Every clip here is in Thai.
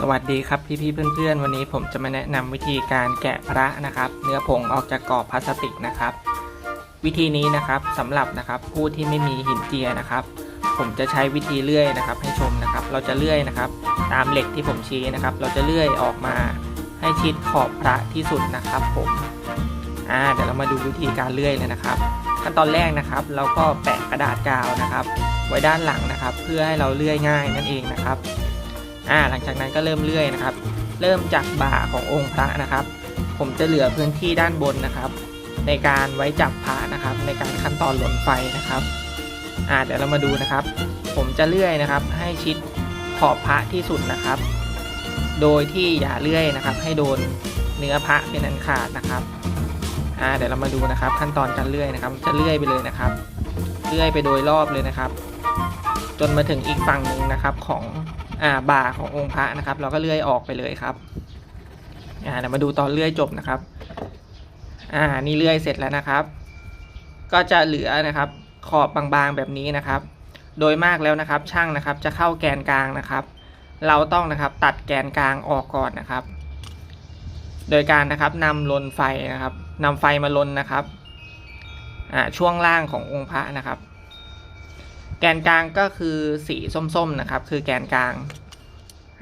สวัสดีครับพี่ๆเพื่อนๆ วันนี้ผมจะมาแนะนำวิธีการแกะพระนะครับ เนื้อผงออกจากกรอบพลาสติกนะครับ วิธีนี้นะครับสำหรับนะครับผู้ที่ไม่มีหินเจียนะครับ ผมจะใช้วิธีเลื่อยนะครับ ให้ชมนะครับ เราจะเลื่อยนะครับ ตามเหล็กที่ผมชี้นะครับ เราจะเลื่อยออกมาให้ชิดขอบพระที่สุดนะครับ ผมอ่าเดี๋ยวเรามาดูวิธีการเลื่อยเลยนะครับ ขั้นตอนแรกนะครับ เราก็แปะกระดาษกาวนะครับ ไว้ด้านหลังนะครับ เพื่อให้เราเลื่อยง่ายนั่นเองนะครับ อ่าหลังจากนั้นก็เริ่มเลื่อยนะครับ เริ่มจากบ่าขององค์พระนะครับ ผมจะเหลือพื้นที่ด้านบนนะครับ ในการไว้จับพระนะครับ ในการขั้นตอนหล่นไฟนะครับอ่าเดี๋ยวเรามาดูนะครับ ผมจะเลื่อยนะครับ ให้ชิดขอบพระที่สุดนะครับ โดยที่อย่าเลื่อยนะครับ ให้โดนเนื้อพระเป็นอันขาดนะครับอ่าเดี๋ยวเรามาดูนะครับ ขั้นตอนการเลื่อยนะครับ จะเลื่อยไปเลยนะครับ เลื่อยไปโดยรอบเลยนะครับ จนมาถึงอีกฝั่งหนึ่งนะครับของ อ่าบ่าขององค์พระนะครับ เราก็เลื่อยออกไปเลยครับอ่าเดี๋ยวมาดูตอนเลื่อยจบนะครับ อ่านี่เลื่อยเสร็จแล้วนะครับ ก็จะเหลือนะครับ ขอบบางๆแบบนี้นะครับ โดยมากแล้วนะครับ ช่างนะครับ จะเข้าแกนกลางนะครับ เราต้องนะครับตัดแกนกลางออกก่อนนะครับ โดยการนะครับนำลนไฟนะครับนำไฟมาลนนะครับอ่าช่วงล่างขององค์พระนะครับ กนกลางก็คือสีส้มๆนะครับ คือแกนกลาง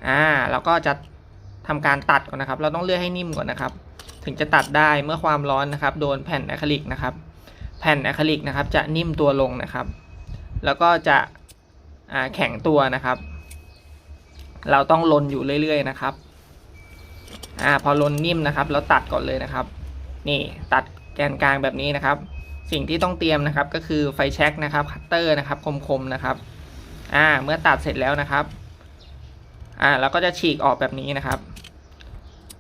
อ่าเราก็จะทำการตัดก่อนนะครับ เราต้องเลื่อยให้นิ่มก่อนนะครับ ถึงจะตัดได้เมื่อความร้อนนะครับ โดนแผ่นอะคริลิกนะครับ แผ่นอะคริลิกนะครับ จะนิ่มตัวลงนะครับ แล้วก็จะอ่าแข็งตัวนะครับ เราต้องลนอยู่เรื่อยๆนะครับอ่าพอลนนิ่มนะครับ เราตัดก่อนเลยนะครับ นี่ตัดแกนกลางแบบนี้นะครับ สิ่งที่ต้องเตรียมนะครับก็คือไฟแช็กนะครับคัตเตอร์นะครับคมๆนะครับอ่าเมื่อตัดเสร็จแล้วนะครับอ่าเราก็จะฉีกออกแบบนี้นะครับ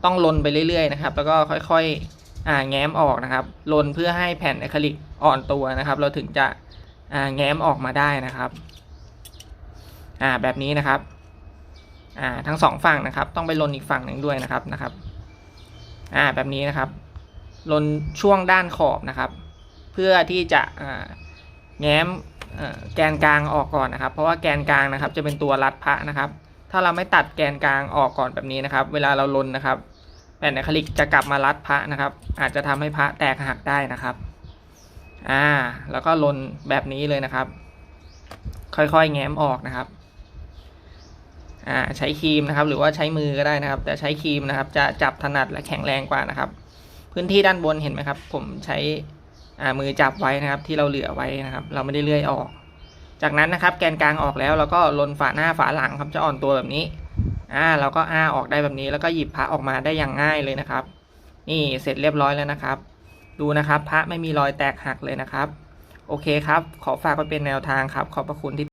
ต้องลนไปเรื่อยๆนะครับ แล้วก็ค่อยๆอ่าแง้มออกนะครับลนเพื่อให้แผ่นอะคริลิกอ่อนตัวนะครับ เราถึงจะอ่าแง้มออกมาได้นะครับอ่าแบบนี้นะครับอ่าทั้งสองฝั่งนะครับ ต้องไปลนอีกฝั่งหนึ่งด้วยนะครับนะครับอ่าแบบนี้นะครับลนช่วงด้านขอบนะครับ เพื่อที่จะแง้มแกนกลางออกก่อนนะครับ เพราะว่าแกนกลางนะครับ จะเป็นตัวรัดพระนะครับ ถ้าเราไม่ตัดแกนกลางออกก่อนแบบนี้นะครับ เวลาเราลนนะครับ แผ่นอะคริลิกจะกลับมารัดพระนะครับ อาจจะทำให้พระแตกหักได้นะครับอ่าแล้วก็ลนแบบนี้เลยนะครับ ค่อยๆแง้มออกนะครับอ่าใช้ครีมนะครับ หรือว่าใช้มือก็ได้นะครับ แต่ใช้ครีมนะครับ จะจับถนัดและแข็งแรงกว่านะครับ พื้นที่ด้านบนเห็นไหมครับ ผมใช้ มือจับไว้นะครับที่เราเหลือไว้นะครับ เราไม่ได้เลื่อยออก จากนั้นนะครับ แกนกลางออกแล้วเราก็ลนฝาหน้าฝาหลังครับจะอ่อนตัวแบบนี้อ่าเราก็อ้าออกได้แบบนี้ แล้วก็หยิบพระออกมาได้อย่างง่ายเลยนะครับ นี่เสร็จเรียบร้อยแล้วนะครับ ดูนะครับ พระไม่มีรอยแตกหักเลยนะครับ โอเคครับ ขอฝากไว้เป็นแนวทางครับ ขอบพระคุณที่